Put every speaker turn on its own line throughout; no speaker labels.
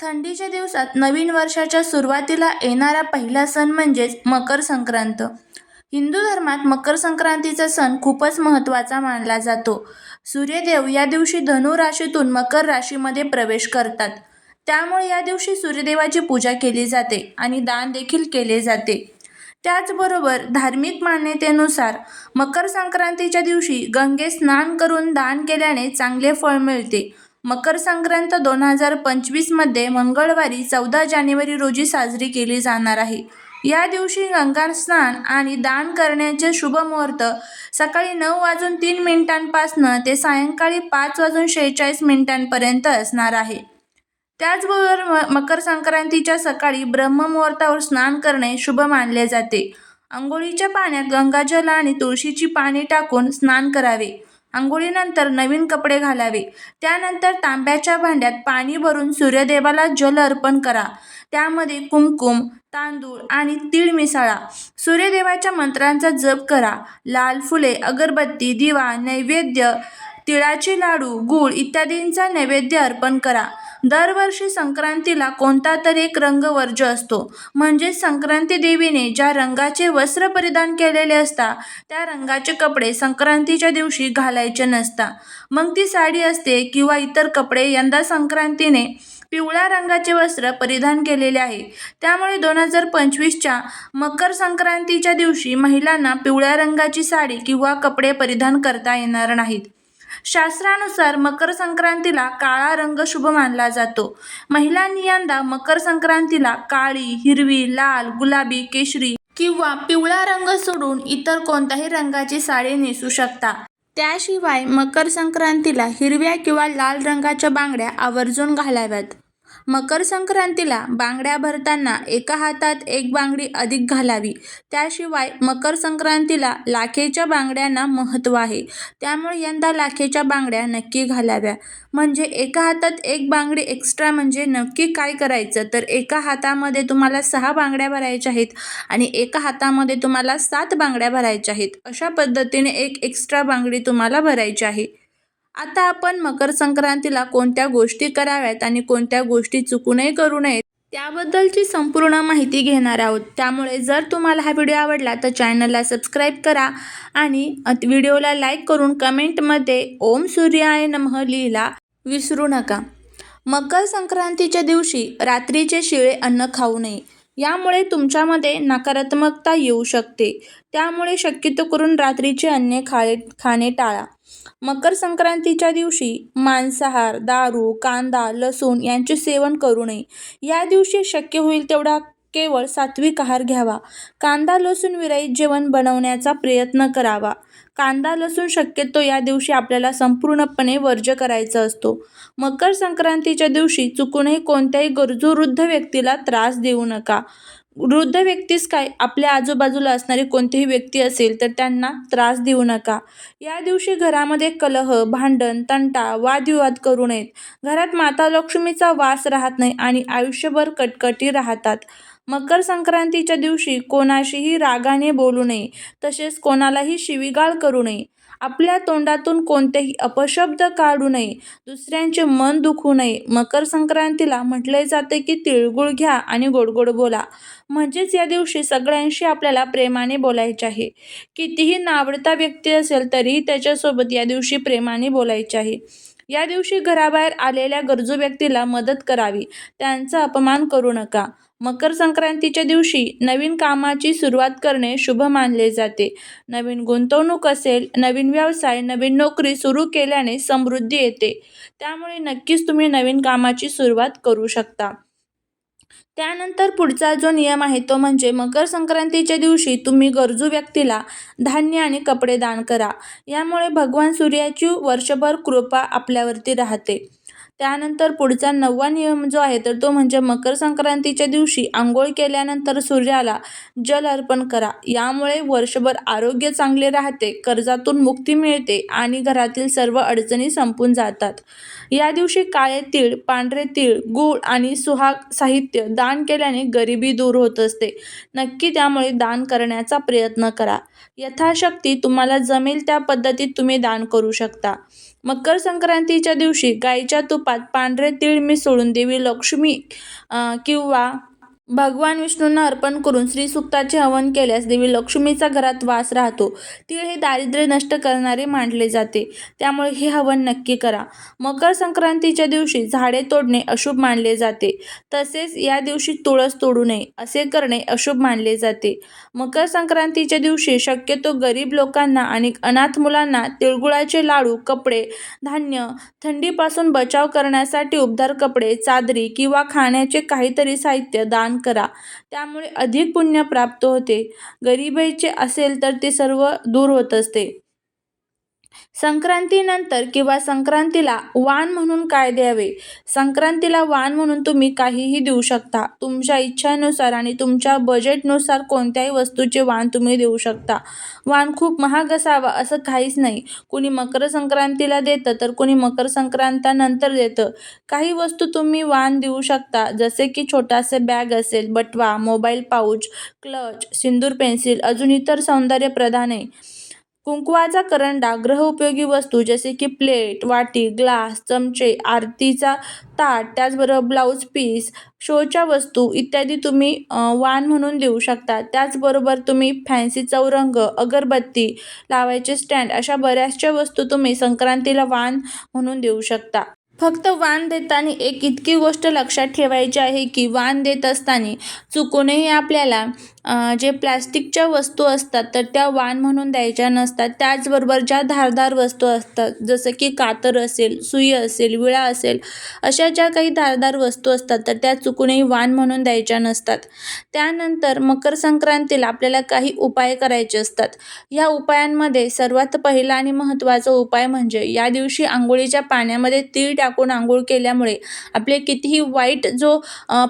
थंडीच्या दिवसात नवीन वर्षाच्या सुरुवातीला येणारा पहिला सण म्हणजेच मकर संक्रांत. हिंदू धर्मात मकर संक्रांतीचा सण खूपच महत्त्वाचा मानला जातो. सूर्यदेव या दिवशी धनु राशीतून मकर राशीमध्ये प्रवेश करतात. त्यामुळे या दिवशी सूर्यदेवाची पूजा केली जाते आणि दान देखील केले जाते. त्याचबरोबर धार्मिक मान्यतेनुसार मकर संक्रांतीच्या दिवशी गंगे स्नान करून दान केल्याने चांगले फळ मिळते. मकर संक्रांत दोन हजार पंचवीसमध्ये मंगळवारी चौदा जानेवारी रोजी साजरी केली जाणार आहे. या दिवशी गंगा स्नान आणि दान करण्याचे शुभ मुहूर्त सकाळी नऊ वाजून तीन मिनिटांपासनं ते सायंकाळी पाच वाजून शेहेचाळीस मिनिटांपर्यंत असणार आहे. त्याचबरोबर म मकर संक्रांतीच्या सकाळी ब्रह्ममुहूर्तावर स्नान करणे शुभ मानले जाते. आंघोळीच्या पाण्यात गंगाजल आणि तुळशीची पाने टाकून स्नान करावे. आंघोळीनंतर नवीन कपडे घालावे. त्यानंतर तांब्याच्या भांड्यात पाणी भरून सूर्यदेवाला जल अर्पण करा. त्यामध्ये कुमकुम तांदूळ आणि तीळ मिसळा. सूर्यदेवाच्या मंत्रांचा जप करा. लाल फुले अगरबत्ती दिवा नैवेद्य तिळाचे लाडू गूळ इत्यादींचा नैवेद्य अर्पण करा. दरवर्षी संक्रांतीला कोणता तरी एक रंग वर्ज असतो. म्हणजेच संक्रांती देवीने ज्या रंगाचे वस्त्र परिधान केलेले असता त्या रंगाचे कपडे संक्रांतीच्या दिवशी घालायचे नसता. मग ती साडी असते किंवा इतर कपडे यंदा संक्रांतीने पिवळ्या रंगाचे वस्त्र परिधान केलेले आहे. त्यामुळे दोन हजार पंचवीसच्या मकर संक्रांतीच्या दिवशी महिलांना पिवळ्या रंगाची साडी किंवा कपडे परिधान करता येणार नाहीत. शास्त्रानुसार मकर संक्रांतीला काळा रंग शुभ मानला जातो. महिलांनी यंदा मकर संक्रांतीला काळी हिरवी लाल गुलाबी केशरी किंवा पिवळा रंग सोडून इतर कोणत्याही रंगाची साडी नेसू शकता. त्याशिवाय मकर संक्रांतीला हिरव्या किंवा लाल रंगाच्या बांगड्या आवर्जून घालाव्यात. मकर संक्रांतीला बांगड्या भरताना एका हातात एक बांगडी अधिक घालावी. त्याशिवाय मकर संक्रांतीला लाखेच्या बांगड्यांना महत्त्व आहे. त्यामुळे यंदा लाखेच्या बांगड्या नक्की घालाव्या. म्हणजे एका हातात एक बांगडी एक्स्ट्रा म्हणजे नक्की काय करायचं? तर एका हातामध्ये तुम्हाला सहा बांगड्या भरायच्या आहेत आणि एका हातामध्ये तुम्हाला सात बांगड्या भरायच्या आहेत. अशा पद्धतीने एक एक्स्ट्रा बांगडी तुम्हाला भरायची आहे. आता आपण मकर संक्रांतीला कोणत्या गोष्टी कराव्यात आणि कोणत्या गोष्टी चुकूनही करू नयेत त्याबद्दलची संपूर्ण माहिती घेणार आहोत. त्यामुळे जर तुम्हाला हा व्हिडिओ आवडला तर चॅनलला सबस्क्राईब करा आणि व्हिडिओला लाईक करून कमेंटमध्ये ओम सूर्याय नमः लिहिला विसरू नका. मकर संक्रांतीच्या दिवशी रात्रीचे शिळे अन्न खाऊ नये. यामुळे तुमच्यामध्ये नकारात्मकता येऊ शकते. त्यामुळे शक्यतो करून रात्रीचे अन्न खाणे खाणे टाळा. मकर संक्रांतीच्या दिवशी मांसाहार दारू कांदा लसूण यांचे सेवन करू नये. या दिवशी शक्य होईल तेवढा केवळ सात्विक आहार घ्यावा. कांदा लसूण विरहित जेवण बनवण्याचा प्रयत्न करावा. कांदा लसूण शक्यतो या दिवशी आपल्याला संपूर्णपणे वर्ज्य करायचा असतो. मकर संक्रांतीच्या दिवशी चुकूनही कोणत्याही गरजू वृद्ध व्यक्तीला त्रास देऊ नका. वृद्ध व्यक्तीस काय? आपल्या आजूबाजूला असणारी कोणतीही व्यक्ती असेल तर त्यांना त्रास देऊ नका. या दिवशी घरामध्ये कलह भांडण तंटा वादविवाद करू नयेत. घरात माता लक्ष्मीचा वास राहत नाही आणि आयुष्यभर कटकटी राहतात. मकर संक्रांतीच्या दिवशी कोणाशीही रागाने बोलू नये. तसेच कोणालाही शिवीगाळ करू नये. आपल्या तोंडातून कोणतेही अपशब्द काढू नये दुसऱ्यांचे मन दुखू नये. मकर संक्रांतीला म्हटले जाते की तिळगुळ घ्या आणि गोडगोड बोला. म्हणजेच या दिवशी सगळ्यांशी आपल्याला प्रेमाने बोलायचे आहे. कितीही नावडता व्यक्ती असेल तरीही त्याच्यासोबत या दिवशी प्रेमाने बोलायचे आहे. या दिवशी घराबाहेर आलेल्या गरजू व्यक्तीला मदत करावी. त्यांचा अपमान करू नका. मकर संक्रांतीच्या दिवशी नवीन कामाची सुरुवात करणे शुभ मानले जाते. नवीन गुंतवणूक असेल नवीन व्यवसाय नवीन नोकरी सुरू केल्याने समृद्धी येते. त्यामुळे नक्कीच तुम्ही नवीन कामाची सुरुवात करू शकता. त्यानंतर पुढचा जो नियम आहे तो म्हणजे मकर संक्रांतीच्या दिवशी तुम्ही गरजू व्यक्तीला धान्य आणि कपडे दान करा. यामुळे भगवान सूर्याची वर्षभर कृपा आपल्यावरती राहते. त्यानंतर पुढचा नववा नियम जो आहे तर तो म्हणजे मकर संक्रांतीच्या दिवशी आंघोळ केल्यानंतर सूर्याला जल अर्पण करा. यामुळे वर्षभर आरोग्य चांगले राहते कर्जातून मुक्ती मिळते आणि घरातील सर्व अडचणी संपून जातात. या दिवशी काळे तीळ पांढरे तीळ गूळ आणि सुहाग साहित्य दान केल्याने गरिबी दूर होत असते. नक्की त्यामुळे दान करण्याचा प्रयत्न करा. यथाशक्ती तुम्हाला जमेल त्या पद्धतीत तुम्ही दान करू शकता. मकर संक्रांतीच्या दिवशी गाईच्या तुपात पांढरे तीळ मिसळून देवी लक्ष्मी किंवा भगवान विष्णूंना अर्पण करून श्रीसुक्ताचे हवन केल्यास देवी लक्ष्मीचा घरात वास राहतो. तीळ हे दारिद्र्य नष्ट करणारे मानले जाते. त्यामुळे हे हवन नक्की करा. मकर संक्रांतीच्या दिवशी झाडे तोडणे अशुभ मानले जाते. तसेच या दिवशी तुळस तोडू नये असे करणे अशुभ मानले जाते. मकर संक्रांतीच्या दिवशी शक्यतो गरीब लोकांना आणि अनाथ मुलांना तिळगुळाचे लाडू कपडे धान्य थंडीपासून बचाव करण्यासाठी उबदार कपडे चादरी किंवा खाण्याचे काहीतरी साहित्य दान करा. त्यामुळे अधिक पुण्य प्राप्त होते. गरिबीचे असेल तर ते सर्व दूर होत असते. संक्रांतीनंतर किंवा संक्रांतीला वाण म्हणून काय द्यावे? संक्रांतीला वाण म्हणून तुम्ही काहीही देऊ शकता. तुमच्या इच्छानुसार आणि तुमच्या बजेटनुसार कोणत्याही वस्तूचे वाण तुम्ही देऊ शकता. वाण खूप महाग असावा असं काहीच नाही. कुणी मकर संक्रांतीला देतं तर कुणी मकर संक्रांतानंतर देतं. काही वस्तू तुम्ही वाण देऊ शकता. जसे की छोटासे बॅग असेल बटवा मोबाईल पाऊच क्लच सिंदूर पेन्सिल अजून इतर सौंदर्य आहे कुंकवाचा करंडा गृहउपयोगी वस्तू जसे की प्लेट वाटी ग्लास चमचे आरतीचा ताट त्याचबरोबर ब्लाऊज पीस शोच्या वस्तू इत्यादी तुम्ही वाण म्हणून देऊ शकता. त्याचबरोबर तुम्ही फॅन्सी चौरंग अगरबत्ती लावायचे स्टँड अशा बऱ्याचशा वस्तू तुम्ही संक्रांतीला वाण म्हणून देऊ शकता. फक्त वाण देताना एक इतकी गोष्ट लक्षात ठेवायची आहे की वाण देत असताना चुकूनही आपल्याला जे प्लॅस्टिकच्या वस्तू असतात तर त्या वाण म्हणून द्यायच्या नसतात. त्याचबरोबर ज्या धारदार वस्तू असतात जसं की कातर असेल सुई असेल विळा असेल अशा ज्या काही धारदार वस्तू असतात तर त्या चुकूनही वाण म्हणून द्यायच्या नसतात. त्यानंतर मकर संक्रांतीला आपल्याला काही उपाय करायचे असतात. या उपायांमध्ये सर्वात पहिला आणि महत्त्वाचा उपाय म्हणजे या दिवशी आंघोळीच्या पाण्यामध्ये तीळ टाकून आंघोळ केल्यामुळे आपले कितीही वाईट जो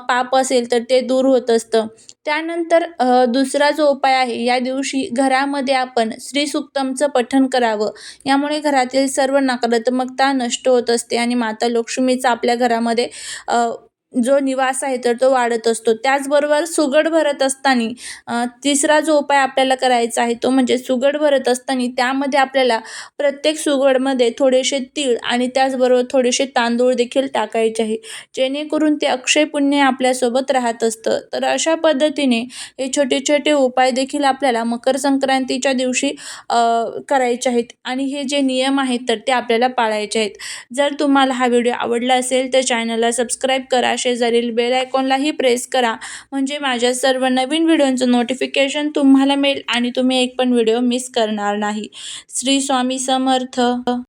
पाप असेल तर ते दूर होत असतं. त्यानंतर दुसरा जो उपाय आहे या दिवशी घरामध्ये आपण श्रीसुक्तमचं पठण करावं. यामुळे घरातील सर्व नकारात्मकता नष्ट होत असते आणि माता लक्ष्मीचा आपल्या घरामध्ये जो निवास आहे तर तो वाढत असतो. त्याचबरोबर सुगड भरत असताना तिसरा जो उपाय आपल्याला करायचा आहे तो म्हणजे सुगड भरत असताना त्यामध्ये आपल्याला प्रत्येक सुगडमध्ये थोडेसे तीळ आणि त्याचबरोबर थोडेसे तांदूळ देखील टाकायचे आहे. जेणेकरून ते अक्षय पुण्य आपल्यासोबत राहत असतं. तर अशा पद्धतीने हे छोटे छोटे उपाय देखील आपल्याला मकर संक्रांतीच्या दिवशी करायचे आहेत. आणि हे जे नियम आहेत तर ते आपल्याला पाळायचे आहेत. जर तुम्हाला हा व्हिडिओ आवडला असेल तर चॅनलला सबस्क्राईब करा शेजारील बेल आयकॉनलाही प्रेस करा. म्हणजे माझ्या सर्व नवीन व्हिडिओंचं नोटिफिकेशन तुम्हाला मिळेल आणि तुम्ही एक पण व्हिडिओ मिस करणार नाही. श्री स्वामी समर्थ.